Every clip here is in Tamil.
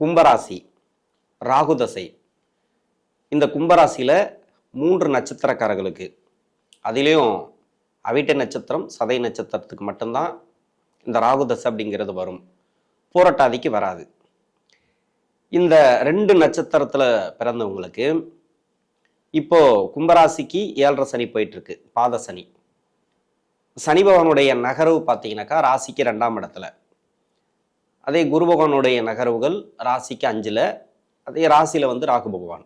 கும்பராசி ராகுதசை. இந்த கும்பராசியில் மூன்று நட்சத்திரக்காரர்களுக்கு அதிலையும் அவிட்ட நட்சத்திரம் சதை நட்சத்திரத்துக்கு மட்டும்தான் இந்த ராகுதசை அப்படிங்கிறது வரும். பூரட்டாதிக்கு வராது. இந்த ரெண்டு நட்சத்திரத்தில் பிறந்தவங்களுக்கு இப்போ கும்பராசிக்கு ஏழரை சனி போயிட்டுருக்கு பாத சனி. சனி பகவானுடைய நகர்வு பார்த்தீங்கன்னாக்கா ராசிக்கு ரெண்டாம் இடத்துல. அதே குரு பகவானுடைய நகர்வுகள் ராசிக்கு அஞ்சில் அதே ராசியில வந்து ராகு பகவான்.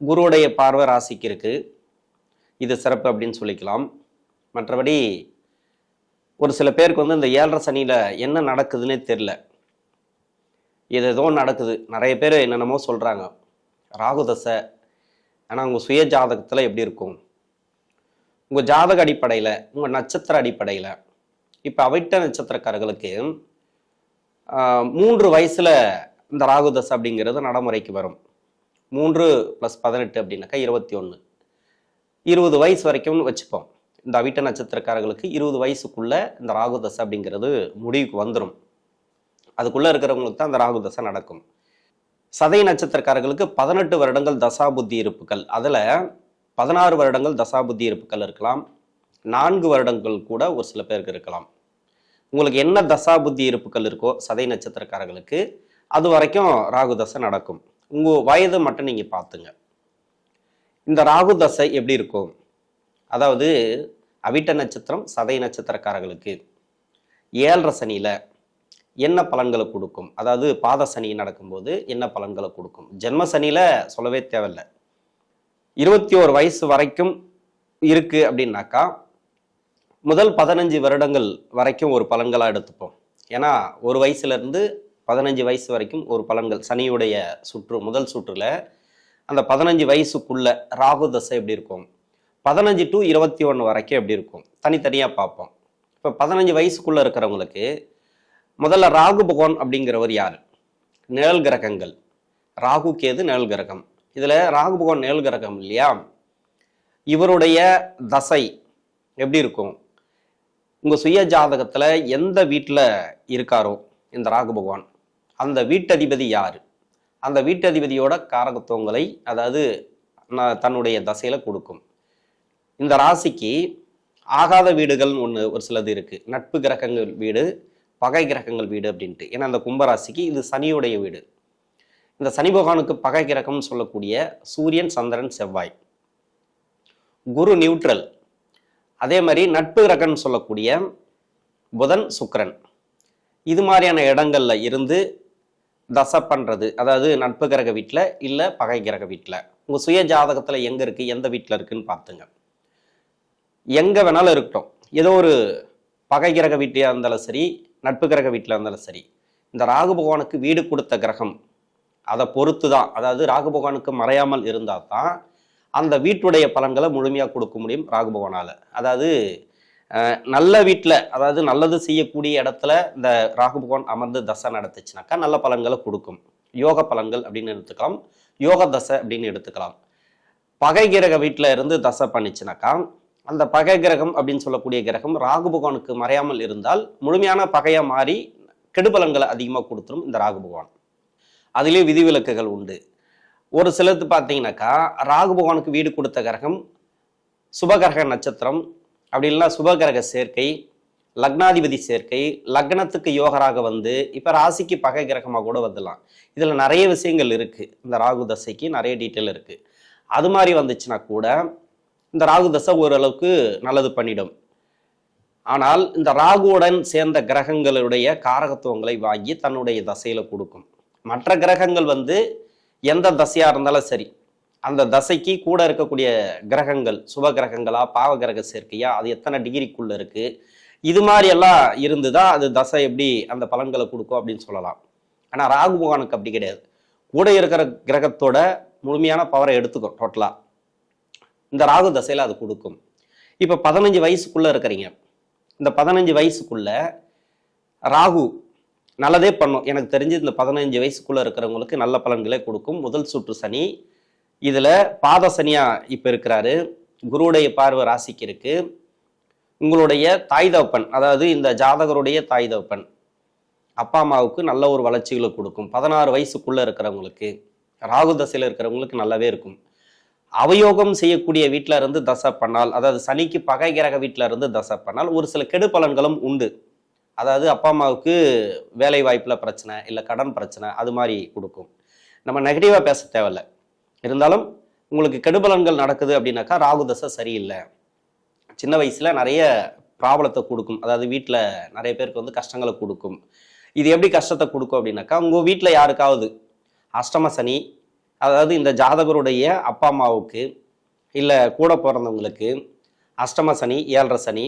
குருவுடைய பார்வை ராசிக்கு இருக்குது இது சிறப்பு அப்படின்னு சொல்லிக்கலாம். மற்றபடி ஒரு சில பேருக்கு வந்து இந்த ஏழரை சனியில் என்ன நடக்குதுன்னே தெரில இது ஏதோ நடக்குது. நிறைய பேர் என்னென்னமோ சொல்கிறாங்க ராகு தசை. ஆனால் உங்கள் சுய ஜாதகத்தில் எப்படி இருக்கும்? உங்கள் ஜாதக அடிப்படையில் உங்கள் நட்சத்திர அடிப்படையில். இப்போ அவிட்ட நட்சத்திரக்காரர்களுக்கு மூன்று வயசில் இந்த ராகுதஸ் அப்படிங்கிறது நடைமுறைக்கு வரும். மூன்று ப்ளஸ் பதினெட்டு அப்படின்னாக்கா இருபத்தி ஒன்று இருபது வயசு வரைக்கும்னு வச்சுப்போம். இந்த அவிட்ட நட்சத்திரக்காரர்களுக்கு இருபது வயசுக்குள்ளே இந்த ராகுதசை அப்படிங்கிறது முடிவுக்கு வந்துடும் அதுக்குள்ளே இருக்கிறவங்களுக்கு தான் அந்த ராகுதசை நடக்கும். சதை நட்சத்திரக்காரர்களுக்கு பதினெட்டு வருடங்கள் தசாபுத்தி இருப்புகள் அதில் பதினாறு வருடங்கள் தசாபுத்தி இருப்புகள் இருக்கலாம். நான்கு வருடங்கள் கூட ஒரு சில பேருக்கு இருக்கலாம். உங்களுக்கு என்ன தசா புத்தி இருப்புகள் இருக்கோ சதை நட்சத்திரக்காரர்களுக்கு அது வரைக்கும் ராகு தசை நடக்கும். உங்கள் வயது மட்டும் நீங்கள் பார்த்துங்க. இந்த ராகு தசை எப்படி இருக்கும் அதாவது அவிட்ட நட்சத்திரம் சதை நட்சத்திரக்காரர்களுக்கு ஏழரை சனியில் என்ன பலன்களை கொடுக்கும்? அதாவது பாத சனி நடக்கும்போது என்ன பலன்களை கொடுக்கும்? ஜென்ம சனியில் சொல்லவே தேவையில்லை. இருபத்தி ஓரு வயசு வரைக்கும் இருக்குது அப்படின்னாக்கா முதல் பதினஞ்சு வருடங்கள் வரைக்கும் ஒரு பலன்களாக எடுத்துப்போம். ஏன்னா ஒரு வயசுலேருந்து பதினஞ்சு வயசு வரைக்கும் ஒரு பலன்கள். சனியுடைய சுற்று முதல் சுற்றுல அந்த பதினஞ்சு வயசுக்குள்ள ராகு தசை எப்படி இருக்கும்? பதினஞ்சு டு இருபத்தி ஒன்று வரைக்கும் எப்படி இருக்கும்? தனித்தனியாக பார்ப்போம். இப்போ பதினஞ்சு வயசுக்குள்ளே இருக்கிறவங்களுக்கு முதல்ல ராகு பகவான் அப்படிங்கிறவர் யார்? நிழல் கிரகங்கள். ராகு கேது நிழல் கிரகம். இதில் ராகு பகவான் நிழல் கிரகம் இல்லையா? இவருடைய தசை எப்படி இருக்கும்? உங்கள் சுய ஜாதகத்தில் எந்த வீட்டில் இருக்காரோ இந்த ராகு பகவான் அந்த வீட்டதிபதி யார்? அந்த வீட்டதிபதியோட காரகத்துவங்களை அதாவது நான் தன்னுடைய தசையில் கொடுக்கும். இந்த ராசிக்கு ஆகாத வீடுகள்னு ஒன்று ஒரு சிலது இருக்குது நட்பு கிரகங்கள் வீடு பகை கிரகங்கள் வீடு அப்படின்ட்டு. ஏன்னா அந்த கும்பராசிக்கு இது சனியுடைய வீடு. இந்த சனி பகவானுக்கு பகை கிரகம்னு சொல்லக்கூடிய சூரியன் சந்திரன் செவ்வாய். குரு நியூட்ரல். அதே மாதிரி நட்பு கிரகம்னு சொல்லக்கூடிய புதன் சுக்கரன். இது மாதிரியான இடங்கள்ல இருந்து தசை பண்ணுறது அதாவது நட்பு கிரக வீட்டில் இல்லை பகை கிரக வீட்டில் உங்கள் சுய ஜாதகத்தில் எங்கே இருக்குது எந்த வீட்டில் இருக்குதுன்னு பார்த்துங்க. எங்கே வேணாலும் இருக்கட்டும். ஏதோ ஒரு பகை கிரக வீட்டியா இருந்தாலும் சரி நட்பு கிரக வீட்டில் இருந்தாலும் சரி இந்த ராகு பகவானுக்கு வீடு கொடுத்த கிரகம் அதை பொறுத்து தான் அதாவது ராகு பகவானுக்கு மறையாமல் இருந்தால் தான் அந்த வீட்டுடைய பலன்களை முழுமையாக கொடுக்க முடியும் ராகுபவனால் அதாவது நல்ல வீட்டில் அதாவது நல்லது செய்யக்கூடிய இடத்துல இந்த ராகு பகவான் அமர்ந்து தசை நடத்துச்சுனாக்கா நல்ல பலன்களை கொடுக்கும். யோக பலன்கள் அப்படின்னு எடுத்துக்கலாம். யோக தசை அப்படின்னு எடுத்துக்கலாம். பகை கிரக வீட்டில் இருந்து தசை பண்ணிச்சுனாக்கா அந்த பகை கிரகம் அப்படின்னு சொல்லக்கூடிய கிரகம் ராகு பகவானுக்கு மறையாமல் இருந்தால் முழுமையான பகையாக மாறி கெடுபலன்களை அதிகமாக கொடுத்துரும் இந்த ராகு பகவான். அதிலே விதிவிலக்குகள் உண்டு. ஒரு சிலது பார்த்தீங்கன்னாக்கா ராகு பகவானுக்கு வீடு கொடுத்த கிரகம் சுபகிரக நட்சத்திரம் அப்படி இல்லைன்னா சுபகிரக சேர்க்கை லக்னாதிபதி சேர்க்கை லக்னத்துக்கு யோகராக வந்து இப்போ ராசிக்கு பகை கிரகமாக கூட வந்துடலாம். இதில் நிறைய விஷயங்கள் இருக்குது இந்த ராகு தசைக்கு நிறைய டீட்டெயில் இருக்குது அது மாதிரி வந்துச்சுன்னா கூட இந்த ராகு தசை ஓரளவுக்கு நல்லது பண்ணிடும். ஆனால் இந்த ராகுவுடன் சேர்ந்த கிரகங்களுடைய காரகத்துவங்களை வாங்கி தன்னுடைய தசையில் கொடுக்கும். மற்ற கிரகங்கள் வந்து எந்த தசையா இருந்தாலும் சரி அந்த தசைக்கு கூட இருக்கக்கூடிய கிரகங்கள் சுப கிரகங்களா பாவ கிரக சேர்க்கையா அது எத்தனை டிகிரிக்குள்ள இருக்கு? இது மாதிரி எல்லாம் இருந்துதான் அது தசை எப்படி அந்த பலன்களை கொடுக்கும் அப்படின்னு சொல்லலாம். ஆனா ராகு பகவானுக்கு அப்படி கிடையாது. கூட இருக்கிற கிரகத்தோட முழுமையான பவரை எடுத்துக்கும் டோட்டலா இந்த ராகு தசையில அது கொடுக்கும். இப்ப பதினஞ்சு வயசுக்குள்ள இருக்கிறீங்க. இந்த பதினஞ்சு வயசுக்குள்ள ராகு நல்லதே பண்ணும். எனக்கு தெரிஞ்சு இந்த பதினஞ்சு வயசுக்குள்ளே இருக்கிறவங்களுக்கு நல்ல பலன்களை கொடுக்கும். முதல் சுற்று சனி. இதில் பாத சனியாக இப்போ இருக்கிறாரு. குருவுடைய பார்வை ராசிக்கு இருக்கு. உங்களுடைய தாய் தகப்பன் அதாவது இந்த ஜாதகருடைய தாய் தகப்பன் அப்பா அம்மாவுக்கு நல்ல ஒரு வளர்ச்சிகளை கொடுக்கும். பதினாறு வயசுக்குள்ளே இருக்கிறவங்களுக்கு ராகு தசையில் இருக்கிறவங்களுக்கு நல்லாவே இருக்கும். அவயோகம் செய்யக்கூடிய வீட்டில் இருந்து தசை பண்ணால் அதாவது சனிக்கு பகை கிரக வீட்டில் இருந்து தசை பண்ணால் ஒரு சில கெடு பலன்களும் உண்டு. அதாவது அப்பா அம்மாவுக்கு வேலை வாய்ப்பில் பிரச்சனை இல்லை கடன் பிரச்சனை அது மாதிரி கொடுக்கும். நம்ம நெகட்டிவாக பேச தேவையில்ல. இருந்தாலும் உங்களுக்கு கெடுபலன்கள் நடக்குது அப்படின்னாக்கா ராகு தசை சரியில்லை. சின்ன வயசில் நிறைய ப்ராப்ளத்தை கொடுக்கும். அதாவது வீட்டில் நிறைய பேருக்கு வந்து கஷ்டங்களை கொடுக்கும். இது எப்படி கஷ்டத்தை கொடுக்கும் அப்படின்னாக்கா உங்கள் வீட்டில் யாருக்காவது அஷ்டம சனி அதாவது இந்த ஜாதகருடைய அப்பா அம்மாவுக்கு இல்லை கூட பிறந்தவங்களுக்கு அஷ்டம சனி ஏழரை சனி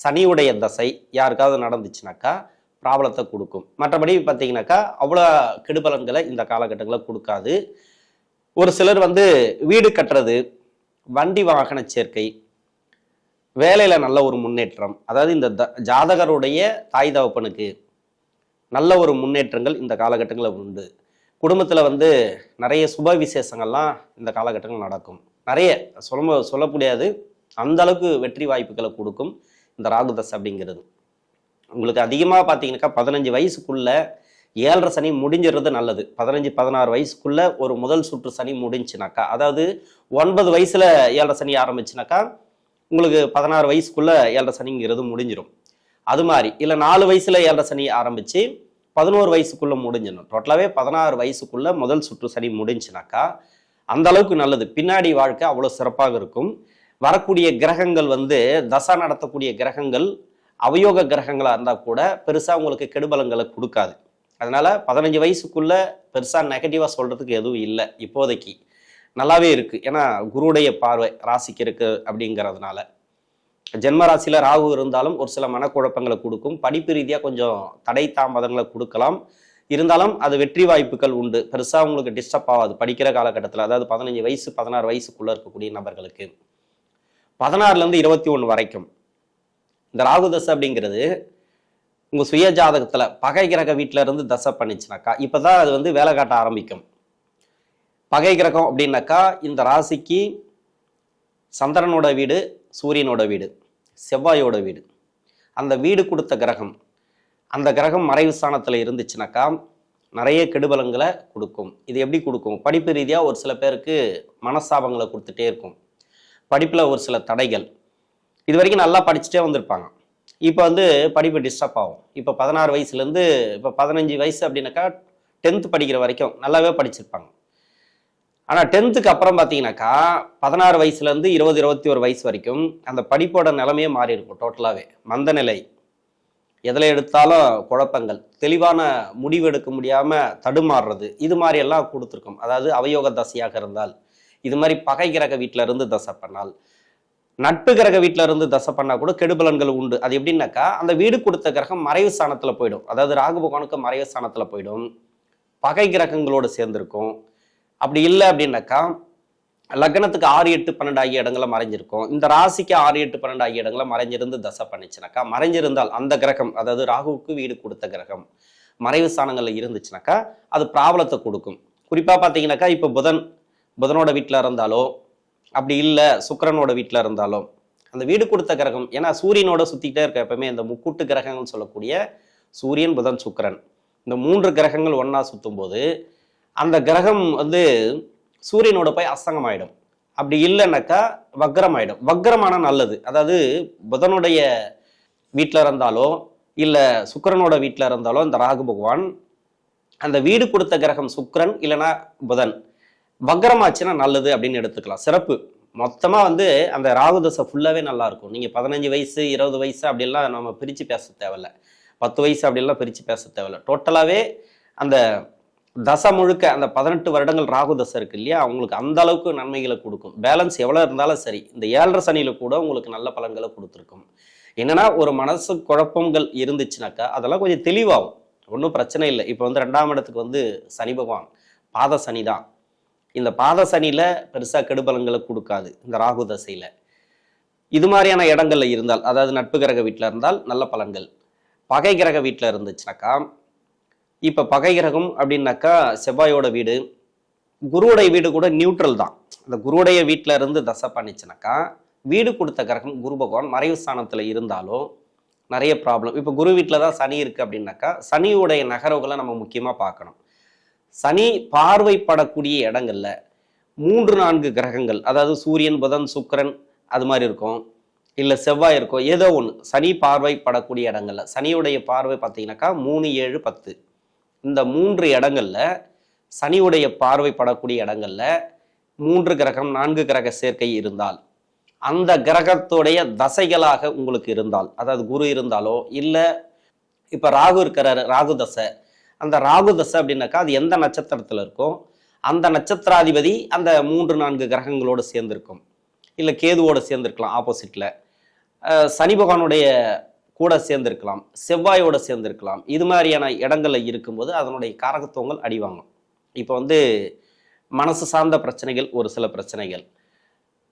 சனியுடைய தசை யாருக்காவது நடந்துச்சுனாக்கா ப்ராப்ளத்தை கொடுக்கும். மற்றபடி பார்த்தீங்கன்னாக்கா அவ்வளோ கெடுபலன்களை இந்த காலகட்டங்களில் கொடுக்காது. ஒரு சிலர் வந்து வீடு கட்டுறது வண்டி வாகன சேர்க்கை வேலையில் நல்ல ஒரு முன்னேற்றம் அதாவது இந்த த ஜாதகருடைய தாய் தகப்பனுக்கு நல்ல ஒரு முன்னேற்றங்கள் இந்த காலகட்டங்களில் உண்டு. குடும்பத்தில் வந்து நிறைய சுப விசேஷங்கள்லாம் இந்த காலகட்டங்கள் நடக்கும். நிறைய சொல்ல சொல்ல முடியாது அந்த அளவுக்கு வெற்றி வாய்ப்புகளை கொடுக்கும். இந்த ராகுதஸ் அப்படிங்கிறது. உங்களுக்கு அதிகமாக பார்த்தீங்கன்னாக்கா பதினஞ்சு வயசுக்குள்ள ஏழரை சனி முடிஞ்சிடுறது நல்லது. பதினஞ்சு பதினாறு வயசுக்குள்ள ஒரு முதல் சுற்று சனி முடிஞ்சுனாக்கா அதாவது ஒன்பது வயசுல ஏழரை சனி ஆரம்பிச்சுனாக்கா உங்களுக்கு பதினாறு வயசுக்குள்ள ஏழரை சனிங்கிறது முடிஞ்சிடும். அது மாதிரி இல்லை நாலு வயசுல ஏழரை சனி ஆரம்பிச்சு பதினோரு வயசுக்குள்ள முடிஞ்சிடும் டோட்டலாகவே பதினாறு வயசுக்குள்ள முதல் சுற்று சனி முடிஞ்சுனாக்கா அந்த அளவுக்கு நல்லது. பின்னாடி வாழ்க்கை அவ்வளோ சிறப்பாக இருக்கும். வரக்கூடிய கிரகங்கள் வந்து தசா நடத்தக்கூடிய கிரகங்கள் அவயோக கிரகங்களாக இருந்தால் கூட பெருசாக உங்களுக்கு கெடுபலங்களை கொடுக்காது. அதனால் பதினஞ்சு வயசுக்குள்ள பெருசாக நெகட்டிவாக சொல்கிறதுக்கு எதுவும் இல்லை இப்போதைக்கு. நல்லாவே இருக்குது ஏன்னா குருடைய பார்வை ராசிக்கு இருக்குது அப்படிங்கிறதுனால. ஜென்ம ராசியில் ராகு இருந்தாலும் ஒரு சில மனக்குழப்பங்களை கொடுக்கும். படிப்பு ரீதியாக கொஞ்சம் தடை தாமதங்களை கொடுக்கலாம். இருந்தாலும் அது வெற்றி வாய்ப்புகள் உண்டு. பெருசாக உங்களுக்கு டிஸ்டர்ப் ஆகாது. படிக்கிற காலகட்டத்தில் அதாவது பதினஞ்சு வயசு பதினாறு வயசுக்குள்ளே இருக்கக்கூடிய நபர்களுக்கு. பதினாறுலேருந்து இருபத்தி ஒன்று வரைக்கும். இந்த ராகு தசை அப்படிங்கிறது உங்கள் சுய ஜாதகத்தில் பகை கிரக வீட்டில் இருந்து தசை பண்ணிச்சுனாக்கா இப்போ தான் அது வந்து வேலை காட்ட ஆரம்பிக்கும். பகை கிரகம் அப்படின்னாக்கா இந்த ராசிக்கு சந்திரனோட வீடு சூரியனோட வீடு செவ்வாயோட வீடு. அந்த வீடு கொடுத்த கிரகம் அந்த கிரகம் மறைவு ஸ்தானத்தில் இருந்துச்சுனாக்கா நிறைய கெடுபலங்களை கொடுக்கும். இது எப்படி கொடுக்கும்? படிப்பு ரீதியாக ஒரு சில பேருக்கு மனஸ்தாபங்களை கொடுத்துட்டே இருக்கும். படிப்பில் ஒரு சில தடைகள். இது வரைக்கும் நல்லா படிச்சுட்டே வந்திருப்பாங்க. இப்போ வந்து படிப்பு டிஸ்டர்ப் ஆகும். இப்போ பதினாறு வயசுலேருந்து இப்போ பதினஞ்சு வயசு அப்படின்னாக்கா டென்த்து படிக்கிற வரைக்கும் நல்லாவே படிச்சிருப்பாங்க. ஆனால் டென்த்துக்கு அப்புறம் பார்த்தீங்கன்னாக்கா பதினாறு வயசுலேருந்து இருபது இருபத்தி ஒரு வயசு வரைக்கும் அந்த படிப்போட நிலைமையே மாறி இருக்கும் டோட்டலாகவே மந்த நிலை எதில் எடுத்தாலும் குழப்பங்கள். தெளிவான முடிவு எடுக்க முடியாமல் தடுமாறுறது. இது மாதிரியெல்லாம் கொடுத்துருக்கும். அதாவது அவயோக தசையாக இருந்தால். இது மாதிரி பகை கிரக வீட்டில இருந்து தசை பண்ணால் நட்பு கிரக வீட்டில இருந்து தசை பண்ணா கூட கெடுபலன்கள் உண்டு. அது எப்படின்னாக்கா அந்த வீடு கொடுத்த கிரகம் மறைவு ஸ்தானத்துல போயிடும். அதாவது ராகு பகவானுக்கு மறைவு ஸ்தானத்துல போயிடும். பகை கிரகங்களோடு சேர்ந்திருக்கும். அப்படி இல்லை அப்படின்னாக்கா லக்னத்துக்கு ஆறு எட்டு பன்னெண்டு ஆகிய இடங்களை மறைஞ்சிருக்கும். இந்த ராசிக்கு ஆறு எட்டு பன்னெண்டு ஆகிய இடங்களை மறைஞ்சிருந்து தசை பண்ணிச்சுனாக்கா மறைஞ்சிருந்தால் அந்த கிரகம் அதாவது ராகுவுக்கு வீடு கொடுத்த கிரகம் மறைவு ஸ்தானங்கள்ல இருந்துச்சுனாக்கா அது பிராபலத்தை கொடுக்கும். குறிப்பா பார்த்தீங்கன்னாக்கா இப்போ புதன் புதனோட வீட்டில் இருந்தாலோ அப்படி இல்லை சுக்கரனோட வீட்டில் இருந்தாலோ அந்த வீடு கொடுத்த கிரகம் ஏன்னா சூரியனோட சுற்றிக்கிட்டே இருக்க எப்பவுமே இந்த முக்கூட்டு கிரகங்கள்னு சொல்லக்கூடிய சூரியன் புதன் சுக்கரன் இந்த மூன்று கிரகங்கள் ஒன்றா சுற்றும் போது அந்த கிரகம் வந்து சூரியனோட போய் அசங்கம் ஆகிடும் அப்படி இல்லைன்னாக்கா ஆகிடும் வக்ரமான நல்லது. அதாவது புதனுடைய வீட்டில் இருந்தாலோ இல்லை சுக்கரனோட வீட்டில் இருந்தாலோ இந்த ராகு பகவான் அந்த வீடு கொடுத்த கிரகம் சுக்கரன் இல்லைன்னா புதன். வக்கரமாச்சுன்னா நல்லது அப்படின்னு எடுத்துக்கலாம். சிறப்பு. மொத்தமாக வந்து அந்த ராகு தசை ஃபுல்லாகவே நல்லாயிருக்கும் நீங்கள் பதினஞ்சு வயசு இருபது வயசு அப்படிலாம் நம்ம பிரித்து பேச தேவையில்ல. பத்து வயசு அப்படிலாம் பிரித்து பேச தேவையில்ல. டோட்டலாகவே அந்த தசை முழுக்க அந்த பதினெட்டு வருடங்கள் ராகு தசை இருக்கு இல்லையா? அவங்களுக்கு அந்த அளவுக்கு நன்மைகளை கொடுக்கும். பேலன்ஸ் எவ்வளோ இருந்தாலும் சரி இந்த ஏழரை சனியில் கூட உங்களுக்கு நல்ல பலன்களை கொடுத்துருக்கும். என்னன்னா ஒரு மனசு குழப்பங்கள் இருந்துச்சுனாக்கா அதெல்லாம் கொஞ்சம் தெளிவாகும். ஒன்றும் பிரச்சனை இல்லை. இப்போ வந்து ரெண்டாம் இடத்துக்கு வந்து சனி பகவான். பாத சனி தான் இந்த பாத சனியில் பெருசாக கெடுபலங்களை கொடுக்காது இந்த ராகு தசையில். இது மாதிரியான இடங்களில் இருந்தால் அதாவது நட்பு கிரக வீட்டில் இருந்தால் நல்ல பலன்கள். பகை கிரக வீட்டில் இருந்துச்சுனாக்கா இப்போ பகை கிரகம் அப்படின்னாக்கா செவ்வாயோட வீடு குருவுடைய வீடு கூட நியூட்ரல் தான். அந்த குருவுடைய வீட்டில் இருந்து தசை பண்ணிச்சுனாக்கா வீடு கொடுத்த கிரகம் குரு பகவான் மறைவு ஸ்தானத்தில் இருந்தாலும் நிறைய ப்ராப்ளம் இப்போ குரு வீட்டில் தான் சனி இருக்குது அப்படின்னாக்கா சனியுடைய நகரவுகளை நம்ம முக்கியமாக பார்க்கணும். சனி பார்வைப்படக்கூடிய இடங்கள்ல மூன்று நான்கு கிரகங்கள் அதாவது சூரியன் புதன் சுக்கிரன் அது மாதிரி இருக்கும். இல்லை செவ்வாய் இருக்கும். ஏதோ ஒன்று சனி பார்வைப்படக்கூடிய இடங்கள்ல. சனியுடைய பார்வை பார்த்தீங்கன்னாக்கா மூணு ஏழு பத்து. இந்த மூன்று இடங்கள்ல சனியுடைய பார்வைப்படக்கூடிய இடங்கள்ல மூன்று கிரகம் நான்கு கிரக சேர்க்கை இருந்தால் அந்த கிரகத்துடைய தசைகளாக உங்களுக்கு இருந்தால் அதாவது குரு இருந்தாலோ இல்லை இப்போ ராகு இருக்கிறாரு ராகு தசை அந்த ராகு தசை அப்படின்னாக்கா அது எந்த நட்சத்திரத்தில் இருக்கோ அந்த நட்சத்திராதிபதி அந்த மூன்று நான்கு கிரகங்களோடு சேர்ந்திருக்கும். இல்லை கேதுவோடு சேர்ந்திருக்கலாம் ஆப்போசிட்டில் சனி பகவானுடைய கூட சேர்ந்திருக்கலாம் செவ்வாயோட சேர்ந்திருக்கலாம். இது மாதிரியான இடங்களில் இருக்கும்போது அதனுடைய காரகத்துவங்கள் அடிவாங்கும். இப்போ வந்து மனசு சார்ந்த பிரச்சனைகள் ஒரு சில பிரச்சனைகள்.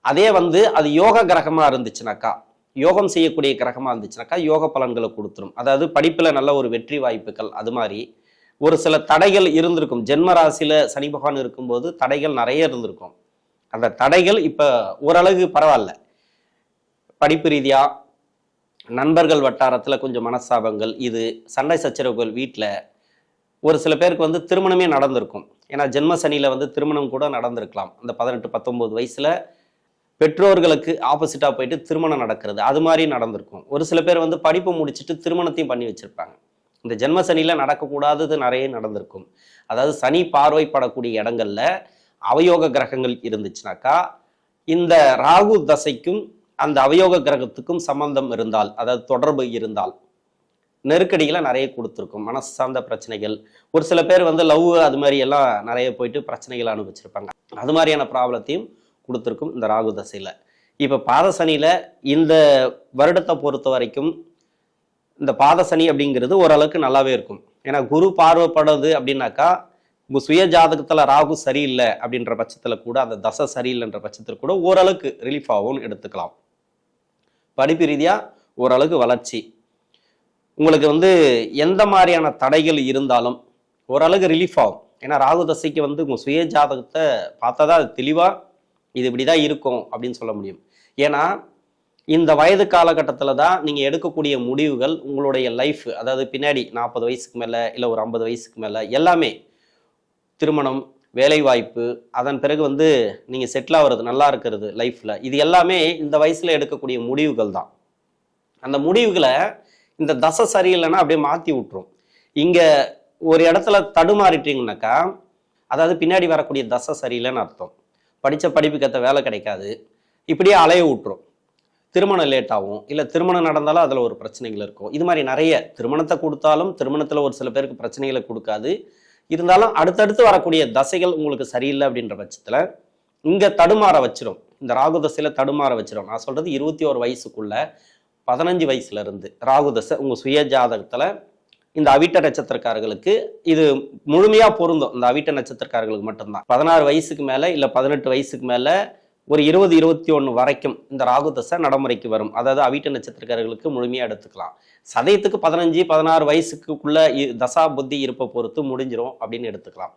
அதே வந்து அது யோக கிரகமாக இருந்துச்சுனாக்கா யோகம் செய்யக்கூடிய கிரகமாக இருந்துச்சுனாக்கா யோக பலன்களை கொடுத்துரும். அதாவது படிப்பில் நல்ல ஒரு வெற்றி வாய்ப்புகள் அது மாதிரி. ஒரு சில தடைகள் இருந்திருக்கும். ஜென்ம ராசியில் சனி பகவான் இருக்கும்போது தடைகள் நிறைய இருந்திருக்கும். அந்த தடைகள் இப்போ ஓரளவு பரவாயில்ல. படிப்பு ரீதியாக நண்பர்கள் வட்டாரத்தில் கொஞ்சம் மனஸ்தாபங்கள் இது சண்டை சச்சரவுகள் வீட்டில் ஒரு சில பேருக்கு வந்து திருமணமே நடந்திருக்கும். ஏன்னா ஜென்ம சனியில் வந்து திருமணம் கூட நடந்திருக்கலாம். அந்த பதினெட்டு பத்தொம்போது வயசில் பெற்றோர்களுக்கு ஆப்போசிட்டாக போயிட்டு திருமணம் நடக்கிறது அது மாதிரி நடந்திருக்கும். ஒரு சில பேர் வந்து படிப்பு முடிச்சுட்டு திருமணத்தையும் பண்ணி வச்சுருப்பாங்க. இந்த ஜென்ம சனியில் நடக்கக்கூடாதது நிறைய நடந்திருக்கும். அதாவது சனி பார்வைப்படக்கூடிய இடங்கள்ல அவயோக கிரகங்கள் இருந்துச்சுனாக்கா இந்த ராகு தசைக்கும் அந்த அவயோக கிரகத்துக்கும் சம்பந்தம் இருந்தால் அதாவது தொடர்பு இருந்தால் நெருக்கடிகளை நிறைய கொடுத்துருக்கும். மனசு சார்ந்த பிரச்சனைகள். ஒரு சில பேர் வந்து லவ் அது மாதிரி எல்லாம் நிறைய போயிட்டு பிரச்சனைகள் அனுபவிச்சிருப்பாங்க. அது மாதிரியான ப்ராப்ளத்தையும் கொடுத்துருக்கும் இந்த ராகு தசையில். இப்போ பாதசனியில் இந்த வருடத்தை பொறுத்த வரைக்கும் இந்த பாத சனி அப்படிங்கிறது ஓரளவுக்கு நல்லாவே இருக்கும். ஏன்னா குரு பார்வைப்படுது அப்படின்னாக்கா உங்கள் சுய ஜாதகத்தில் ராகு சரியில்லை அப்படின்ற பட்சத்தில் கூட அந்த தசை சரியில்லைன்ற பட்சத்தில் கூட ஓரளவுக்கு ரிலீஃப் ஆகும்னு எடுத்துக்கலாம். படிப்பு ரீதியாக ஓரளவுக்கு வளர்ச்சி. உங்களுக்கு வந்து எந்த மாதிரியான தடைகள் இருந்தாலும் ஓரளவுக்கு ரிலீஃப் ஆகும். ஏன்னா ராகு தசைக்கு வந்து உங்கள் சுய ஜாதகத்தை பார்த்தா தான் அது தெளிவாக இது இப்படி தான் இருக்கும் அப்படின்னு சொல்ல முடியும். ஏன்னா இந்த வயது காலகட்டத்தில் தான் நீங்கள் எடுக்கக்கூடிய முடிவுகள் உங்களுடைய லைஃப் அதாவது பின்னாடி நாற்பது வயசுக்கு மேலே இல்லை ஒரு ஐம்பது வயசுக்கு மேலே எல்லாமே திருமணம் வேலைவாய்ப்பு அதன் பிறகு வந்து நீங்கள் செட்டில் ஆகிறது நல்லா இருக்கிறது லைஃப்பில் இது எல்லாமே இந்த வயசில் எடுக்கக்கூடிய முடிவுகள் தான். அந்த முடிவுகளை இந்த தசை சரியில்லைன்னா அப்படியே மாற்றி விட்டுரும். இங்கே ஒரு இடத்துல தடுமாறிட்டீங்கனாக்கா அதாவது பின்னாடி வரக்கூடிய தசை சரியில்லைன்னு அர்த்தம். படித்த படிப்புக்கு ஏற்ற வேலை கிடைக்காது. இப்படியே அலைய விட்டுரும். திருமணம் லேட் ஆகும். இல்லை திருமணம் நடந்தாலும் அதில் ஒரு பிரச்சனைகள் இருக்கும். இது மாதிரி நிறைய திருமணத்தை கொடுத்தாலும் திருமணத்தில் ஒரு சில பேருக்கு பிரச்சனைகளை கொடுக்காது. இருந்தாலும் அடுத்தடுத்து வரக்கூடிய தசைகள் உங்களுக்கு சரியில்லை அப்படின்ற பட்சத்தில் இங்கே தடுமாற வச்சிரும். இந்த ராகு தசையில் தடுமாற வச்சிரும். நான் சொல்கிறது இருபத்தி ஒரு வயசுக்குள்ள பதினஞ்சு வயசுலேருந்து ராகு தசை உங்கள் சுய ஜாதகத்தில் இந்த அவிட்ட நட்சத்திரக்காரர்களுக்கு இது முழுமையாக பொருந்தும். இந்த அவிட்ட நட்சத்திரக்காரர்களுக்கு மட்டும்தான். பதினாறு வயசுக்கு மேலே இல்லை பதினெட்டு வயசுக்கு மேலே ஒரு இருபது இருபத்தி ஒன்று வரைக்கும் இந்த ராகு தசை நடைமுறைக்கு வரும். அதாவது அவிட்ட நட்சத்திரக்காரர்களுக்கு முழுமையாக எடுத்துக்கலாம். சதயத்துக்கு பதினஞ்சு பதினாறு வயசுக்குள்ள இ- தசா புத்தி இருப்பை பொறுத்து முடிஞ்சிரும் அப்படின்னு எடுத்துக்கலாம்.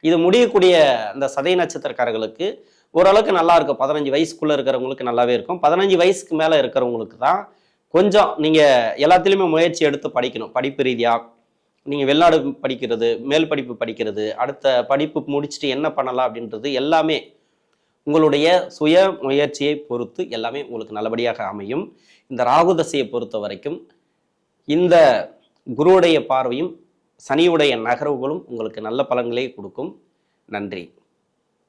இது முடியக்கூடிய இந்த சதய நட்சத்திரக்காரர்களுக்கு ஓரளவுக்கு நல்லா இருக்கும். பதினஞ்சு வயசுக்குள்ளே இருக்கிறவங்களுக்கு நல்லாவே இருக்கும். பதினஞ்சு வயசுக்கு மேலே இருக்கிறவங்களுக்கு தான் கொஞ்சம் நீங்கள் எல்லாத்துலேயுமே முயற்சி எடுத்து படிக்கணும். படிப்பு ரீதியாக நீங்கள் வெளிநாடு படிக்கிறது மேல் படிப்பு படிக்கிறது அடுத்த படிப்பு முடிச்சுட்டு என்ன பண்ணலாம் அப்படின்றது எல்லாமே உங்களுடைய சுய முயற்சியை பொறுத்து எல்லாமே உங்களுக்கு நல்லபடியாக அமையும். இந்த ராகு தசையை பொறுத்த வரைக்கும் இந்த குருவுடைய பார்வையும் சனியுடைய நகர்வுகளும் உங்களுக்கு நல்ல பலன்களை கொடுக்கும். நன்றி.